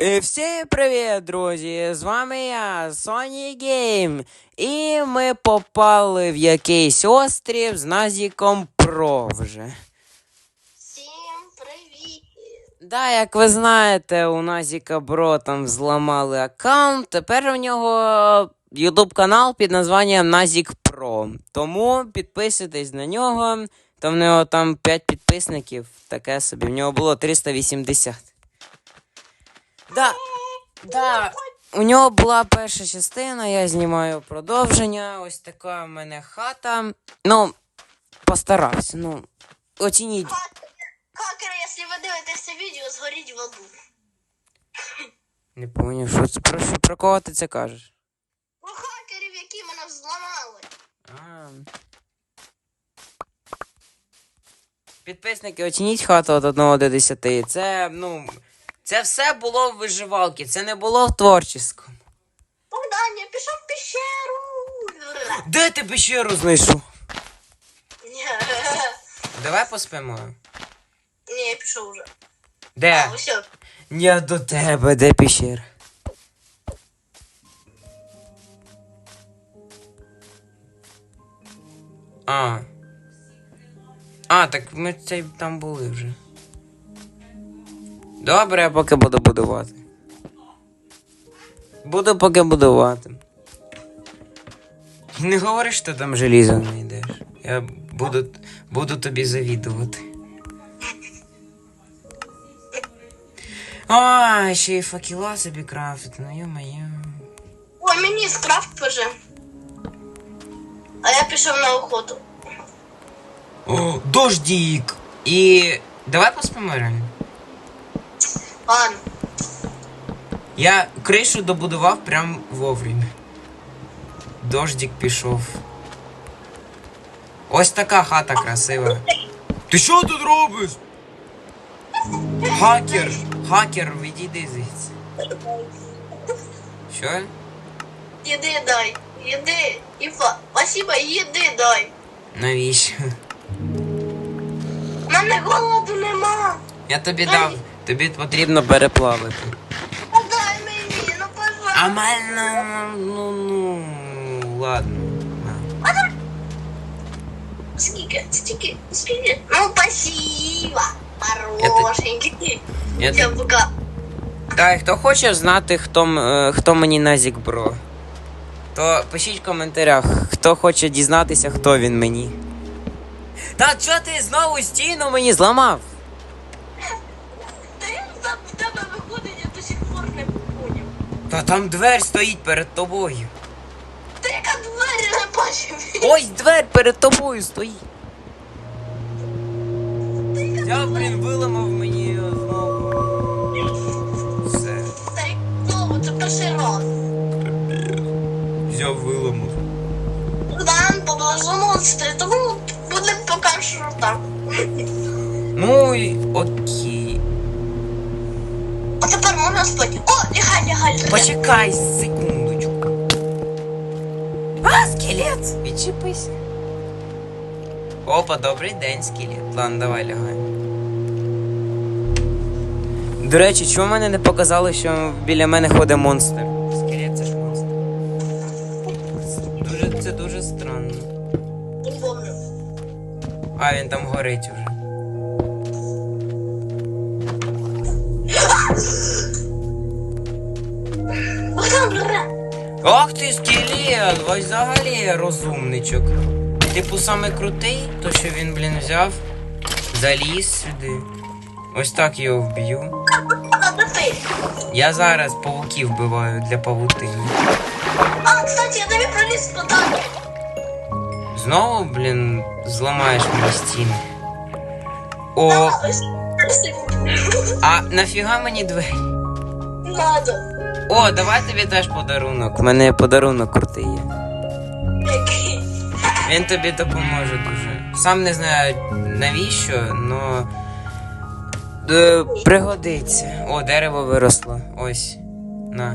Е, Всім привіт, друзі! З вами я, Sony Game. І ми попали в якийсь острів з Назіком Про вже. Всім привіт! Да, як ви знаєте, у Назіка Бро там взламали аккаунт. Тепер у нього YouTube канал під названням Назік Про. Тому підписуйтесь на нього. То в нього там 5 підписників. Таке собі. В нього було 380. Да. Да. У нього була перша частина, я знімаю продовження. Ось така в мене хата. Ну, постарався. Ну, оцініть. Хакери, якщо ви дивитеся відео, згоріть в аду. Не поняв, що це про, що, про кого ти це кажеш? Про хакерів, які мене взламали. А. Підписники, оцініть хату від 1 до 10. Це, ну, це все було в виживалці, це не було в творческому. Богдан, я пішов в пещеру. Де ти пещеру знайшов? Ні, Давай поспимо. Ні, я пішов вже. Де? А, все. Я до тебе, де пещера? А. А, так ми цей там були вже. Добре, я поки буду будувати. Буду поки будувати. Не говори, що там желізо не йдеш. Я буду, буду тобі завідувати. А, ще й факела собі крафтити, ну ё-моё. Ой, мені скрафт вже. А я пішов на охоту. О, дождик! І давай поспимо реально. Ладно. Я кришу добудував прям вовремя. Дождик пішов. Ось така хата красива. Ти що тут робиш? Хакер! Хакер, відійди звідси. Що? Їди дай. Їди. Іфа. Спасибо, їди дай. Навіщо? У мене голоду нема. Я тобі дав. Тобі потрібно переплавити. А дай мені, ну пожалуйста. А мене, ну, ну, ладно. на. Скільки, скільки, скільки? Ну, спасибо. Хорошенький. Я пока. Так, хто хоче знати, хто, е, хто мені Назік Бро, то пишіть в коментарях, хто хоче дізнатися, хто він мені. Та чого ти знову стіну мені зламав? Та там двері стоїть перед тобою. Ти яка двері не бачив? Ось двері перед тобою стоїть. Я, блін, виламав мені знову. Все. Та як знову, це перший раз. Взяв виламав. Богдан поблизу монстри, тому буде поки що так. Ну і окей. А тепер можна. О, лягай, лягай. Почекай секундочку. А, скелет! Відчепися. Опа, добрий день, скелет. Ладно, давай лягай. До речі, чому мене не показали, що біля мене ходить монстр? Скелет це ж монстр. Дуже, це дуже странно. А, він там горить уже. Ох ти скелет! Ось взагалі розумничок. Типу саме крутий, то що він, блін, взяв, заліз сюди. Ось так його вб'ю. Я зараз павуків вбиваю для павутини. А, кстати, я тобі проліз подати. Знову, блін, зламаєш мої стіни. О, а нафіга мені двері? Надо. О, давай тобі теж подарунок. У мене подарунок крутий є. Який? Він тобі допоможе дуже. Сам не знаю навіщо, но е, пригодиться. О, дерево виросло. Ось. На.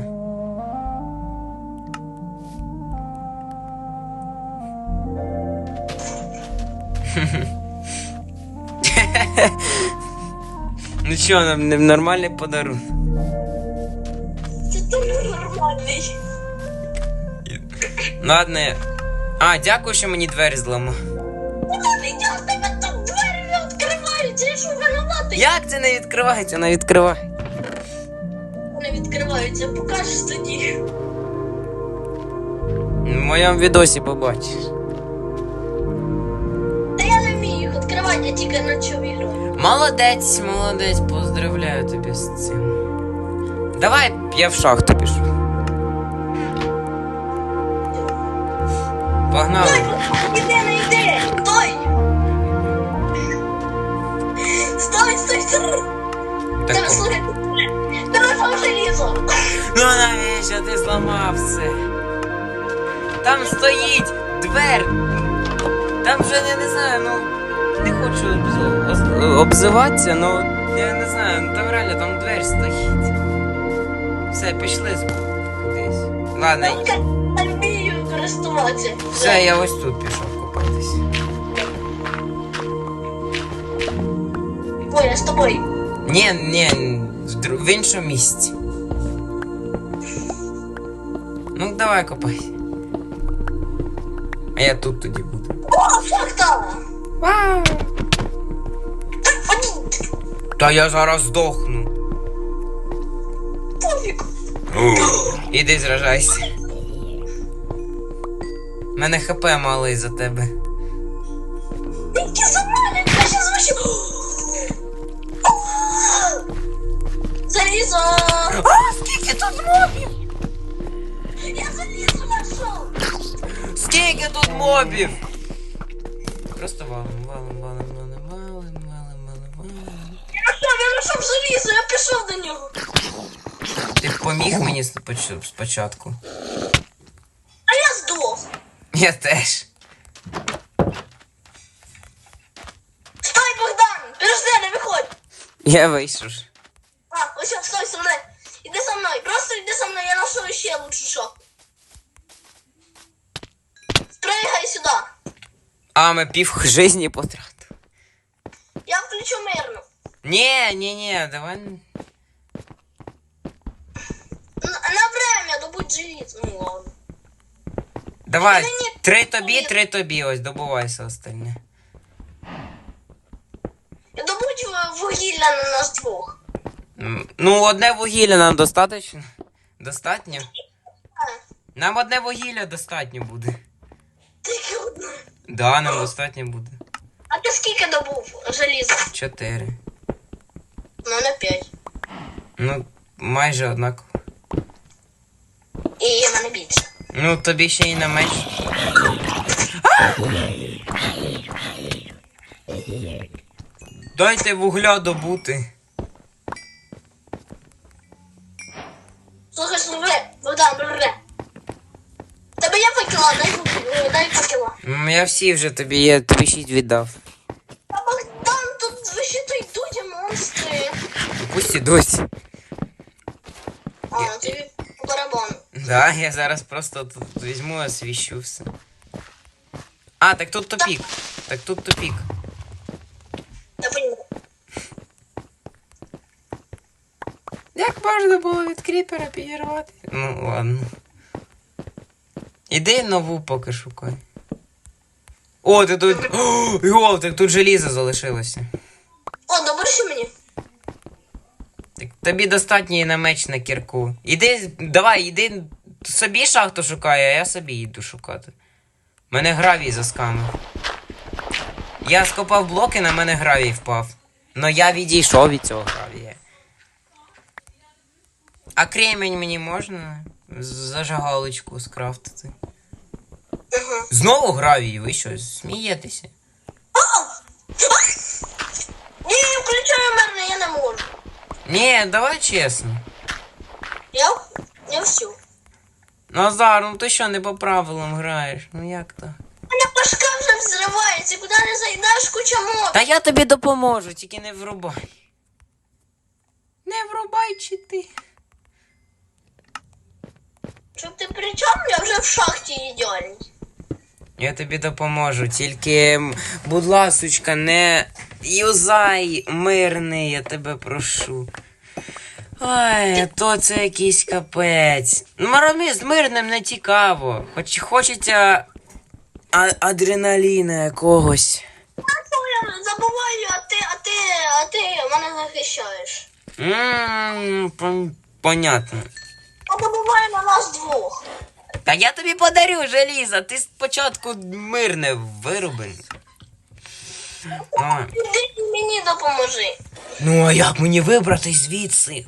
ну що, нам нормальний подарунок. Повний. Ладно. А, дякую, що мені двері зламав. Куди? Тебе тут двері не відкриваються, я що винуватий? Як це не відкривається? Не відкривай. Не відкриваються, покажеш тоді. В моєму відосі побачиш. Та я не вмію їх відкривати, я тільки на чому граю. Молодець, молодець, поздравляю тебе з цим. Давай я в шахту пішу. Погнали. Стой, іди, не йди! Стой! Стой, стой, стой! Так, Тебе слухай, знайшов желізо! ну навіщо ти зламав все? Там стоїть двер. Там вже я не знаю, ну не хочу обзиватися, ну я не знаю, ну там реально там двері стоїть. Все, пішли з- кудись. Ладно, користуватися. все, я ось тут пішов купатись. Ой, я з тобою. Ні, ні, в, дру- в іншому місці. Ну, давай копай. А я тут тоді буду. О! Вау! Ходіть! Та я зараз здохну. Пофіг! Іди зражайся. Мене хп малий за тебе. Які за мене! Я ще звучу! Залізо! А, скільки тут мобів? Я залізо знайшов! Скільки тут мобів? Просто валим, валим, валим, валим, валим, валим, валим, валим. Я знайшов, я знайшов залізо, я пішов до нього. Ти поміг мені спочатку. Я теж. Стой, Богдан! Подожди, не виходь! Я вийшов. А, ось, стой, со мною. Іди со мною, просто іди со мною, я знайшов ще лучше що. Спригай сюди. А, ми пів жизни потратили. Я включу мирно. Ні, ні, ні, давай. На, на время добудь желізо. Ну ладно. Давай. Три тобі, три тобі, ось добувайся остальне. Я добудь вугілля на нас двох. Ну, одне вугілля нам достатньо. Достатньо? Нам одне вугілля достатньо буде. тільки одне. Да, нам достатньо буде. А ти скільки добув желіза? Чотири. У мене п'ять. Ну, майже однаково. І в мене більше. Ну, тобі ще й на меч. Дайте вугля добути. Слухай, слухай, Богдан, бере. Тебе є факела, дай, фак- дай. М, Я всі вже тобі, я тобі шість віддав. А Богдан, тут вообще то йдуть монстри. Пусть ідуть. А, тобі по барабану. Да, я зараз просто тут візьму, освіщу все. А, так тут тупік. Так тут тупік. Я. Як можна було від кріпера підірвати? Ну, ладно. Іди нову поки шукай. О, ти тут. О, Йо, так тут желізо залишилося. О, добре мені. Так тобі достатньо і на меч на кірку. Іди, давай, іди собі шахту шукай, а я собі йду шукати. Мене гравій заскамив. Я скопав блоки, на мене гравій впав. Но я відійшов від цього гравія. А кремінь мені можна зажигалочку скрафтити. Ага. Знову гравій, ви що, смієтеся? Ні, включаю мирно, я не можу. Ні, давай чесно. Я, я всю. Назар, ну ти що не по правилам граєш? Ну як? У мене башка вже взривається, куди не зайдеш, куча мод. Та я тобі допоможу, тільки не врубай. Не врубай чи ти. Щоб ти при чому, я вже в шахті ідеальний. Я тобі допоможу, тільки, м, будь ласочка, не юзай мирний, я тебе прошу. Ой, то це якийсь капець. Маромі з мирним не цікаво. Хоч хочеться а- адреналіна якогось. Я забуваю, а ти, а ти, а ти мене захищаєш. Ммм, пон- понятно. А забуває на нас двох. Та я тобі подарю желізо, ти спочатку мирне вируби. О, Іди і мені допоможи. Ну, а як мені вибратись звідси?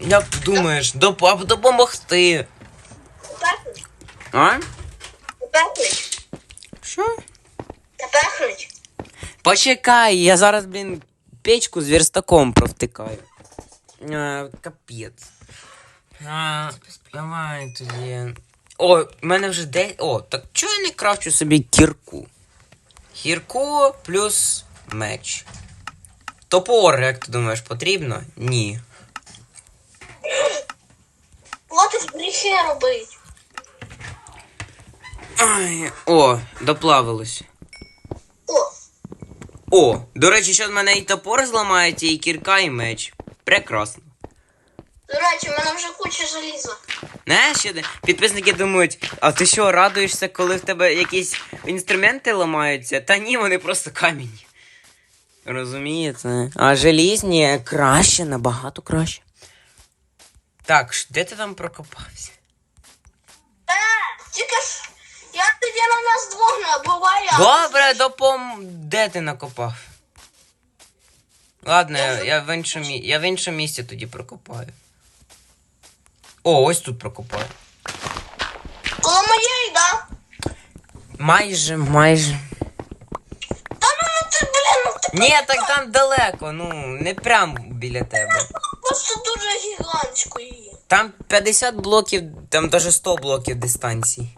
Як ти думаєш, доп- допомогти? Тепехнуть? А? Тепехнуть? Що? Тепехнуть? Почекай, я зараз, блін, печку з верстаком провтикаю. А, капець. А, давай тоді. О, в мене вже де. О, так чого я не крафчу собі кірку? Кірку плюс меч. Топор, як ти думаєш, потрібно? Ні. Хватить гріхи робить. Ай, о, доплавилось. О, О, до речі, що в мене і топор зламається, і кірка, і меч. Прекрасно. до речі, в мене вже куча желіза. Знаєш, що де- підписники думають, а ти що, радуєшся, коли в тебе якісь інструменти ламаються? Та ні, вони просто камінь. Розумієте? А желізні краще, набагато краще. Так, де ти там прокопався? Е, тільки ж я тоді на нас двох не буває. Добре, допом. Де ти накопав? Ладно, я, я, в іншому, мі- я в іншому місці тоді прокопаю. О, ось тут прокопаю. Коло моєї, да? Майже, майже. Та ну, ну ти, блін, ну ти Ні, так там далеко, ну, не прям біля тебе. Просто дуже гігантської. Там 50 блоків, там даже 100 блоків дистанції.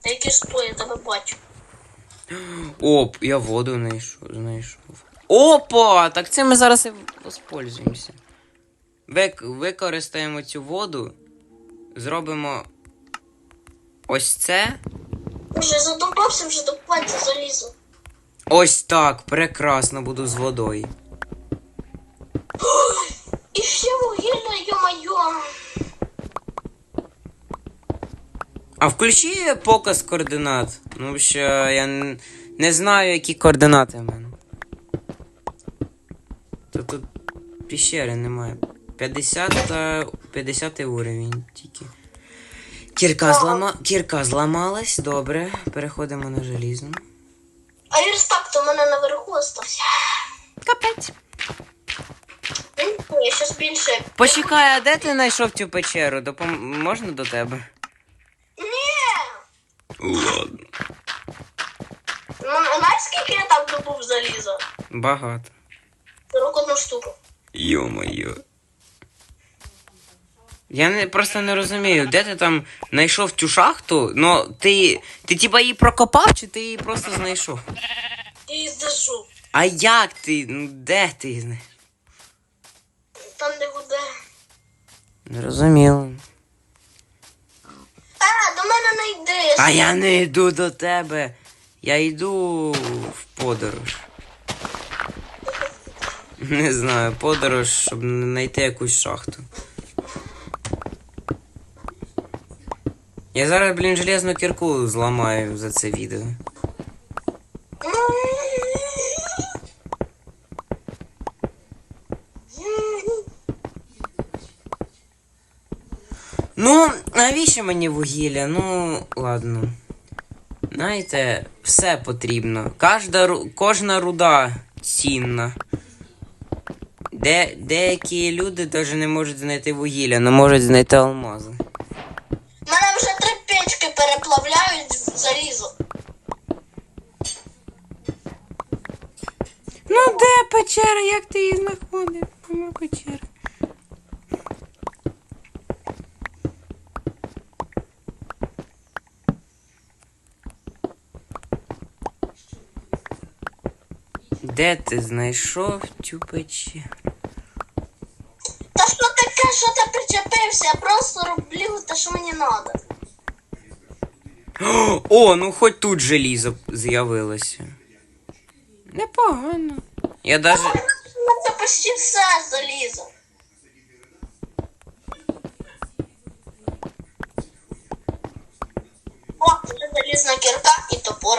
Та які сто, я тебе бачу. Оп, я воду знайшов. знайшов. Опа! Так цим ми зараз і воспользуємося. Вик, використаємо цю воду, зробимо ось це. Я задумався вже добувати залізо. Ось так, прекрасно буду з водою. І ще вугілля, йо-майо. А включи показ координат. Ну, що я не знаю, які координати в мене. То тут піщери немає. 50 та 50 уровень тільки. Кірка, злама... Кірка зламалась, добре. Переходимо на желізну. А верстак то в мене наверху остався. Капець. Я щас більше. Почекай, а де ти знайшов цю печеру? Допом... Можна до тебе? Ладно. Ну, знаєш, скільки я там добув заліза? Багато. 41 штуку. Йо-моє. Я не, просто не розумію, де ти там знайшов цю шахту? Ну, ти. Ти типа її прокопав, чи ти її просто знайшов? І її здержу. А як ти? Ну де ти її знайшов? Там не буде. Зрозуміло. А, до мене не йди. А я не йду до тебе. Я йду в подорож. Не знаю, подорож, щоб знайти якусь шахту. Я зараз, блін, железну кірку зламаю за це відео. Ну, навіщо мені вугілля? Ну, ладно. Знаєте, все потрібно. Кожна, кожна руда цінна. Де, деякі люди навіть не можуть знайти вугілля, але можуть знайти алмази. Мене вже три печки переплавляють в залізо. Ну де печера? Як ти її знаходив? Нема печери. Де ти знайшов цю печеру? Та що таке, що ти причепився? Я просто роблю те, що мені треба. О, ну хоч тут желізо з'явилося. Непогано. Я даже. Ми це почти все залізо. О, залізна кірка і топор.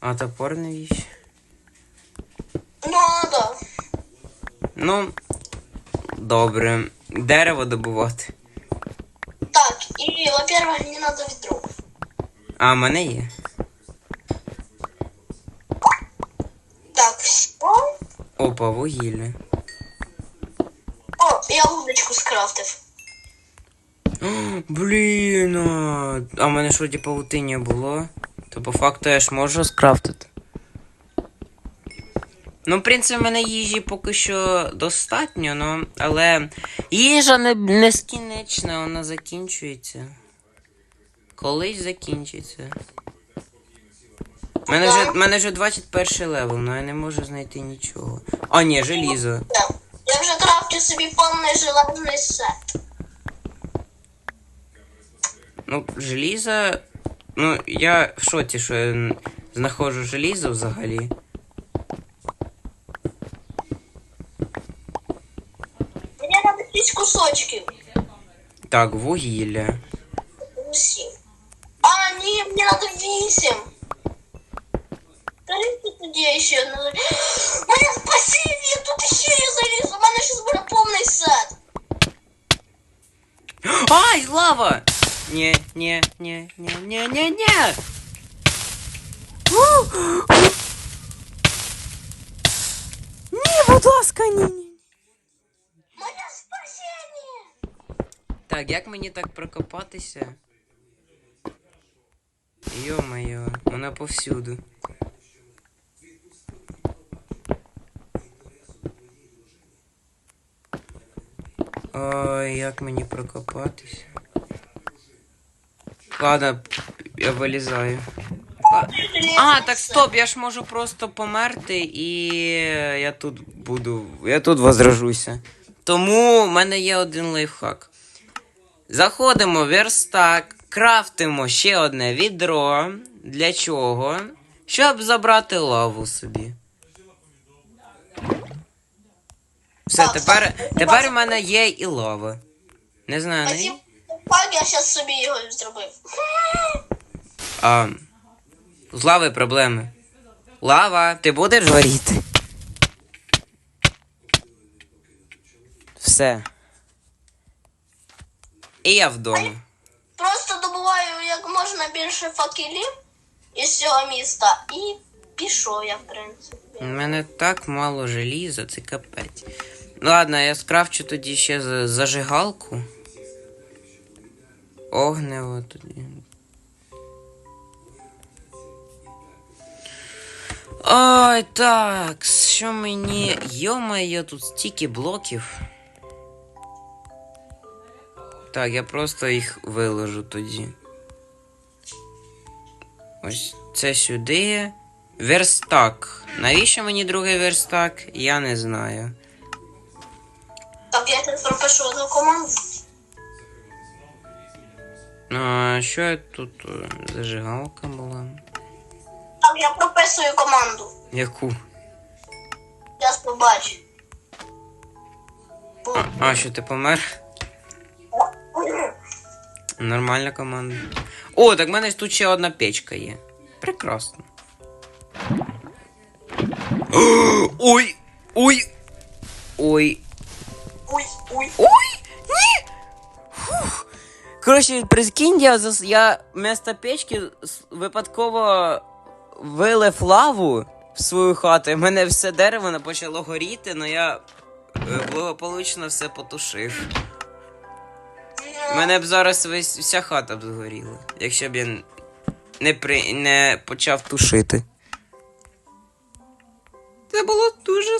А топор навіщо? Ну, да. Ну, добре. Дерево добувати. Так, і, во-первых, мені надо відро. А, в мене є. Так, все. Опа, вугілля. О, я удочку скрафтив. Блін, а в мене що ті павутиння було? То по факту я ж можу скрафтити. Ну, в принципі, в мене їжі поки що достатньо, ну, але їжа не нескінчна, вона закінчується. Колись закінчиться. Мене вже, мене вже 21 левел, але я не можу знайти нічого. А, ні, желізо. Я вже крафтю собі повний железний сет. Ну, желізо. Ну, я в шоці, що я знаходжу желізо взагалі. Мені треба 6 кусочків. Так, вугілля. Усі. А, ні, мені треба 8. Скажіть тоді ще одне. Моє спасіння, тут ще є залізо. У мене зараз буде повний сет. Ай, лава! Ні, ні, ні, ні, ні, ні, ні. Ні, будь ласка, ні, ні. Так, як мені так прокопатися? Йо-моє, вона повсюду. Ой, як мені прокопатися? Ладно, я вилізаю. А, так стоп, я ж можу просто померти і я тут буду. Я тут возражуся. Тому в мене є один лайфхак. Заходимо в верстак, крафтимо ще одне відро. Для чого? Щоб забрати лаву собі. Все, тепер, тепер в мене є і лава. Не знаю, не... Так, я зараз собі його зробив. А, з лави проблеми. Лава, ти будеш горіти? Все. І я вдома. Просто добуваю як можна більше факелів із цього міста і пішов я, в принципі. У мене так мало желіза, це капець. Ну ладно, я скрафчу тоді ще зажигалку. Огнево тоді. Ой, так, що мені. Йо-моє, тут стільки блоків. Так, я просто їх виложу тоді. Ось це сюди. Верстак. Навіщо мені другий верстак? Я не знаю. Так, я тут пропишу одну команду. А, що я тут? е, Зажигалка була. Так, я прописую команду. Яку? Зараз побачу. А, а що ти помер? Нормальна команда. О, так в мене тут ще одна печка є. Прекрасно. Ой! Ой! Ой! Ой, ой. Ой! Ні! Фух. Коротше, прикинь, я, зас... я вместо печки випадково вилив лаву в свою хату, і в мене все дерево почало горіти, але я е, благополучно все потушив. Мене б зараз весь, вся хата б згоріла, якщо б я не, при... не почав тушити. Це було дуже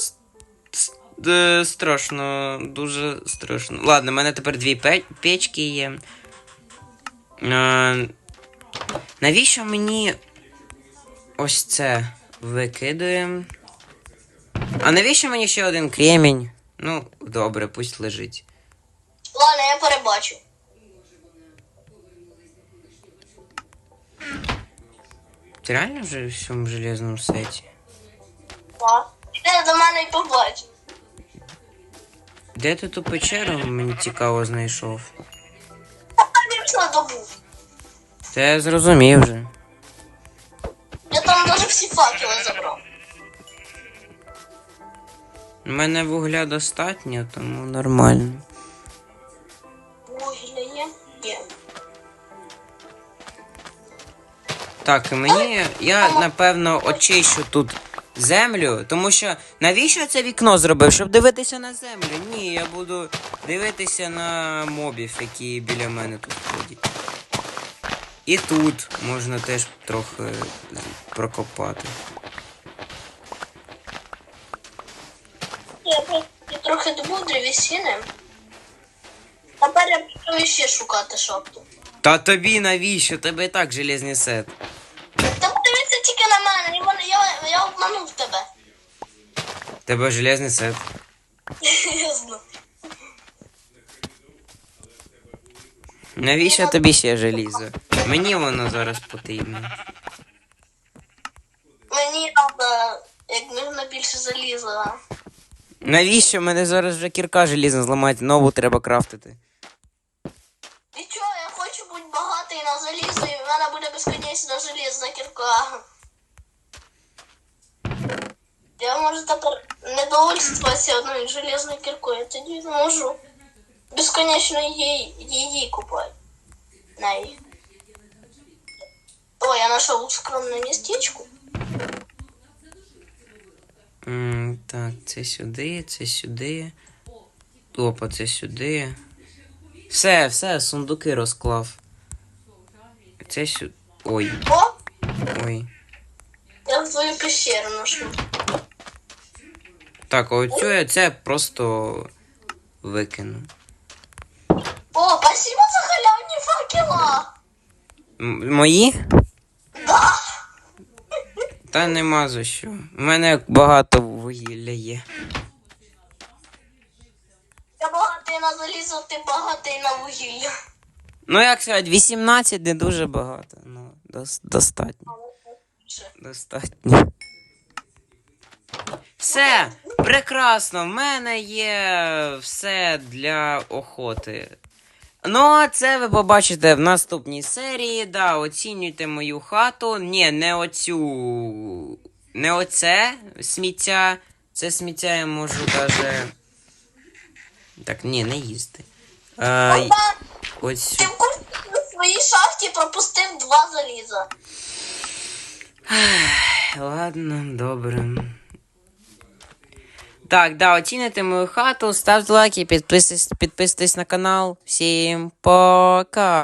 е, страшно, дуже страшно. Ладно, в мене тепер дві пе- печки є. Е, навіщо мені ось це викидуємо? А навіщо мені ще один кремінь? Ну, добре, пусть лежить. Ладно, я перебачу. Ти реально вже в цьому железному сеті? Так. Іди до мене і побач. Де ти ту печеру, мені цікаво, знайшов? Я там пішла добув. Та я зрозумів вже. Я там навіть всі факели забрав. У мене вугля достатньо, тому нормально. Так, і мені. Я напевно очищу тут землю, тому що навіщо я це вікно зробив? Щоб дивитися на землю? Ні, я буду дивитися на мобів, які біля мене тут ходять. І тут можна теж трохи прокопати. Я трохи добув древесини. Тепер я пішов ще шукати шопту. Та тобі навіщо? Тебе і так железний сет. Обманув тебе. Тебе железний сет. Я знаю. Навіщо тобі ще желізо? Мені воно зараз потрібно. Мені треба як можна більше заліза. Навіщо мене зараз вже кірка желізна зламати, нову треба крафтити. І чого, я хочу бути багатий на залізо, і в мене буде безконечна желізна кірка. Я можу тепер не довольствуватися одною железною кіркою, тоді можу безконечно її, її купати. Неї. О, я знайшов скромне містечко. М, так, це сюди, це сюди. Опа, це сюди. Все, все, сундуки розклав. Це сюди. Ой, О, ой. я в твою пещеру ношу. Так, оцю я це просто викину. О, спасибо за халявні факела! М- мої? Да! Та нема за що. У мене багато вугілля є. Я багатий на залізо, ти багатий на вугілля. Ну, як сказати, 18 не дуже багато. Ну, достатньо. Достатньо. Все, прекрасно. В мене є все для охоти. Ну, а це ви побачите в наступній серії. Да, оцінюйте мою хату. Ні, не оцю. Не оце сміття. Це сміття я можу даже. Так, ні, не їсти. А, й- ось. ти в курсі своїй шахті пропустив два заліза. Ладно, добре. Так, да, оціните мою хату, ставте лайки, підписуйтесь, підписуйтесь на канал. Всім пока.